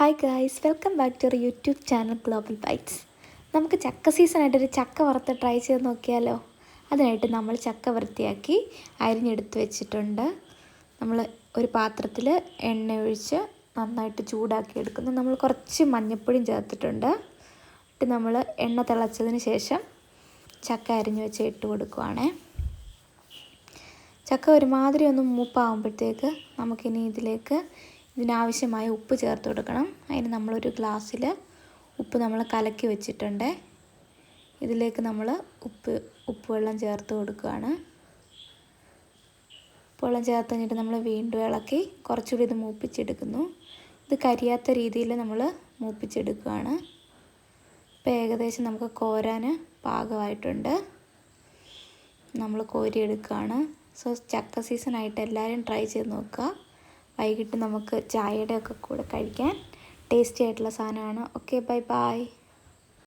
Hi guys welcome back to our YouTube channel global bytes നമുക്ക് ചക്ക സീസണായിട്ട് ഒരു ചക്ക വറുത്ത് ട്രൈ ചെയ്ത് നോക്കിയാലോ? അതിനായിട്ട് നമ്മൾ ചക്ക വൃത്തിയാക്കി അരിഞ്ഞെടുത്ത് വെച്ചിട്ടുണ്ട്. നമ്മൾ ഒരു പാത്രത്തിൽ എണ്ണ ഒഴിച്ച് നന്നായിട്ട് ചൂടാക്കി എടുക്കുന്നു. നമ്മൾ കുറച്ച് മഞ്ഞൾപ്പൊടിയും ചേർത്തിട്ടുണ്ട്. എന്നിട്ട് നമ്മൾ എണ്ണ തിളച്ചതിന് ശേഷം ചക്ക അരിഞ്ഞ് വെച്ച് ഇട്ട് കൊടുക്കുവാണേ. ചക്ക ഒരുമാതിരി ഒന്ന് മൂപ്പാകുമ്പോഴത്തേക്ക് നമുക്കിനി ഇതിലേക്ക് ഇതിനാവശ്യമായ ഉപ്പ് ചേർത്ത് കൊടുക്കണം. അതിന് നമ്മളൊരു ഗ്ലാസ്സിൽ ഉപ്പ് നമ്മൾ കലക്കി വെച്ചിട്ടുണ്ട്. ഇതിലേക്ക് നമ്മൾ ഉപ്പ് ഉപ്പ് വെള്ളം ചേർത്ത് കൊടുക്കുകയാണ്. ഉപ്പ് വെള്ളം ചേർത്ത് കഴിഞ്ഞിട്ട് നമ്മൾ വീണ്ടും ഇളക്കി കുറച്ചുകൂടി ഇത് മൂപ്പിച്ചെടുക്കുന്നു. ഇത് കരിയാത്ത രീതിയിൽ നമ്മൾ മൂപ്പിച്ചെടുക്കുകയാണ്. ഇപ്പോൾ ഏകദേശം നമുക്ക് കോരാൻ പാകമായിട്ടുണ്ട്. നമ്മൾ കോരിയെടുക്കുകയാണ്. സോ ചക്ക സീസൺ ആയിട്ട് എല്ലാവരും ട്രൈ ചെയ്ത് നോക്കുക. വൈകിട്ട് നമുക്ക് ചായയുടെ ഒക്കെ കൂടെ കഴിക്കാൻ ടേസ്റ്റി ആയിട്ടുള്ള സാധനമാണ്. Okay bye bye